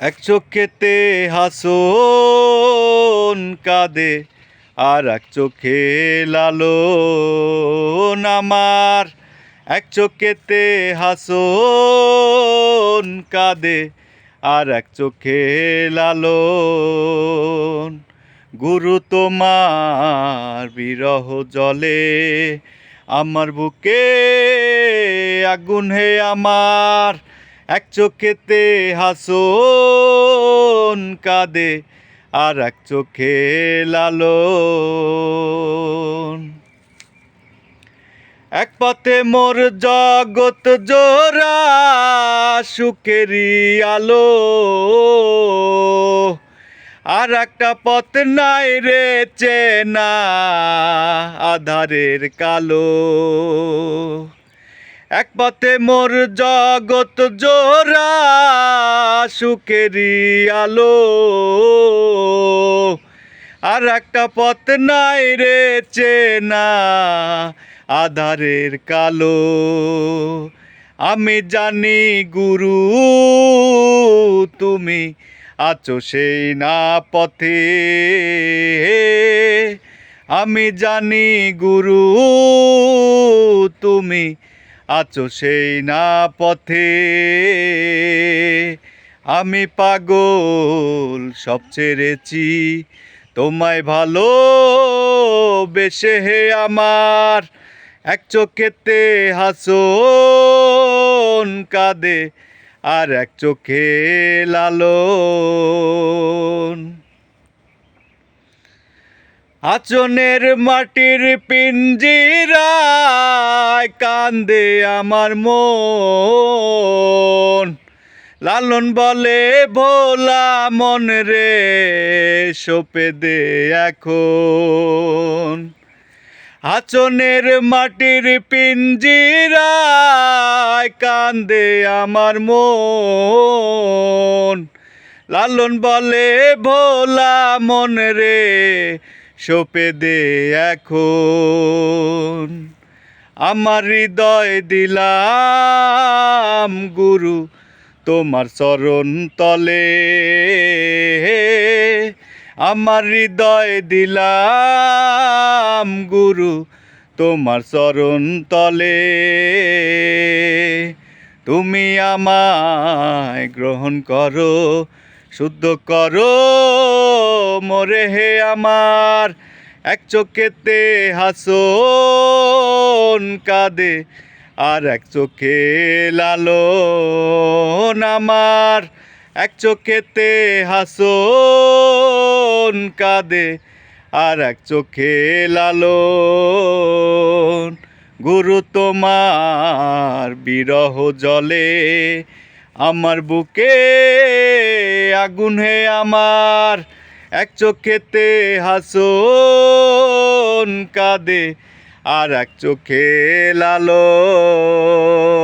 এক চোখেতে হাসন কাঁদে আর এক চোখে লালন আমার। এক চোখেতে হাসন কাঁদে আর এক চোখে লালন। গুরু তোমার বিরহ জলে আমার বুকে আগুন হে আমার। এক চোখেতে হাসন কাঁদে আর এক চোখে লালন। এক পথে মোর জগৎ জোড়া সুখেরি আলো। আর একটা পথ নাই রে চেনা আধারের কালো। এক পথে মোর জগৎ জোড়া সুখেরি আলো। আর একটা পথ নাই রে চেনা, আধারের কালো। আমি জানি গুরু, তুমি আছো সেই না পথে। আমি জানি গুরু, তুমি আছো সেই না পথে। আমি পাগল সব ছেড়েছি, তোমায় ভালো বেশে হে আমার। এক চোখেতে হাসন কাঁদে আর এক চোখে লালন। আচনের মাটির পিঞ্জিরায় কান্দে আমার মন। লালন বলে, ভোলা মন রে, সোপে দে এখন। আচনের মাটির পিঞ্জিরায় কান্দে আমার মন। লালন বলে, ভোলা মন রে সোপে দে এখন। আমার হৃদয় দিলাম, গুরু, তোমার চরণ তলে। আমার হৃদয় দিলাম, গুরু, তোমার চরণ তলে। তুমি আমায় গ্রহণ করো, শুদ্ধ করো। মোরে হে আমার। এক চোখেতে হাসন কাঁদে আর এক চোখে লালন আমার। এক চোখেতে হাসন কাঁদে আর এক চোখে লালন। গুরু তোমার বিরহ জলে আমার বুকে আগুন হে আমার। এক চোখেতে হাসন কাঁদে আর এক চোখে লালন।